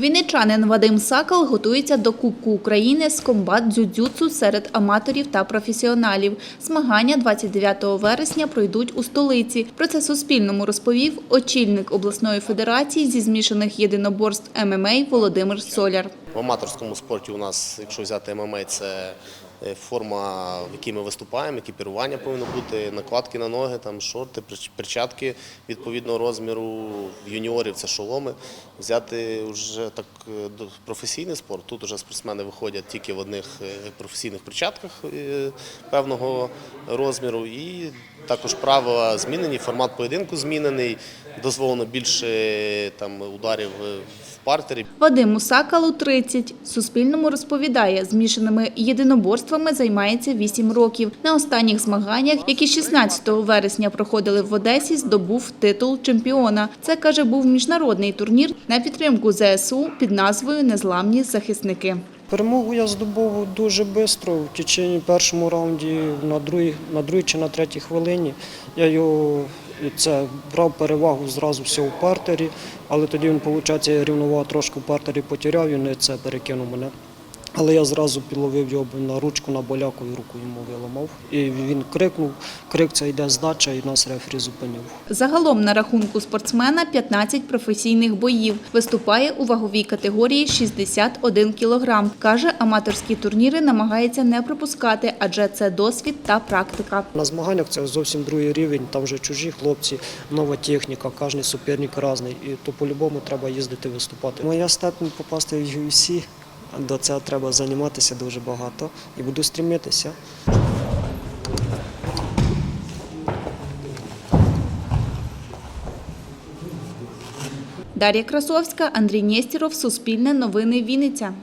Вінничанин Вадим Сакал готується до Кубку України з комбат дзюдзюцу серед аматорів та професіоналів. Змагання 29 вересня пройдуть у столиці. Про це Суспільному розповів очільник обласної федерації зі змішаних єдиноборств ММА Володимир Соляр. В аматорському спорті у нас, якщо взяти ММА, це е, форма, в якій ми виступаємо, екіпірування повинно бути, накладки на ноги, там шорти, перчатки відповідного розміру. Юніорів це шоломи. Взяти вже так е, професійний спорт. Тут вже спортсмени виходять тільки в одних е, професійних перчатках е, певного розміру. І також правила змінені, формат поєдинку змінений. Дозволено більше е, там ударів е, в партері. Вадиму Сакалу 30. Суспільному розповідає, змішаними єдиноборствами займається 8 років. На останніх змаганнях, які 16 вересня проходили в Одесі, здобув титул чемпіона. Це, каже, був міжнародний турнір на підтримку ЗСУ під назвою Незламні захисники. Перемогу я здобув дуже швидко, в течение першому раунді, на другій, на другій чи на третій хвилині. Я його це брав перевагу зразу все в партері, але тоді він, виходить, рівнував трошки в партері потеряв, і це перекинув мене. Але я зразу підловив його на ручку, на боляку і руку йому виламав. І він крикнув, крик це йде здача, і нас рефері зупинив. Загалом на рахунку спортсмена 15 професійних боїв. Виступає у ваговій категорії 61 кілограм. Каже, аматорські турніри намагається не пропускати, адже це досвід та практика. На змаганнях це зовсім другий рівень, там вже чужі хлопці, нова техніка, кожен суперник різний. І то по-любому треба їздити виступати. Моя степень попасти в UFC. До цього треба займатися дуже багато і буду стрімитися. Дар'я Красовська, Андрій Нєстіров, Суспільне новини Вінниця.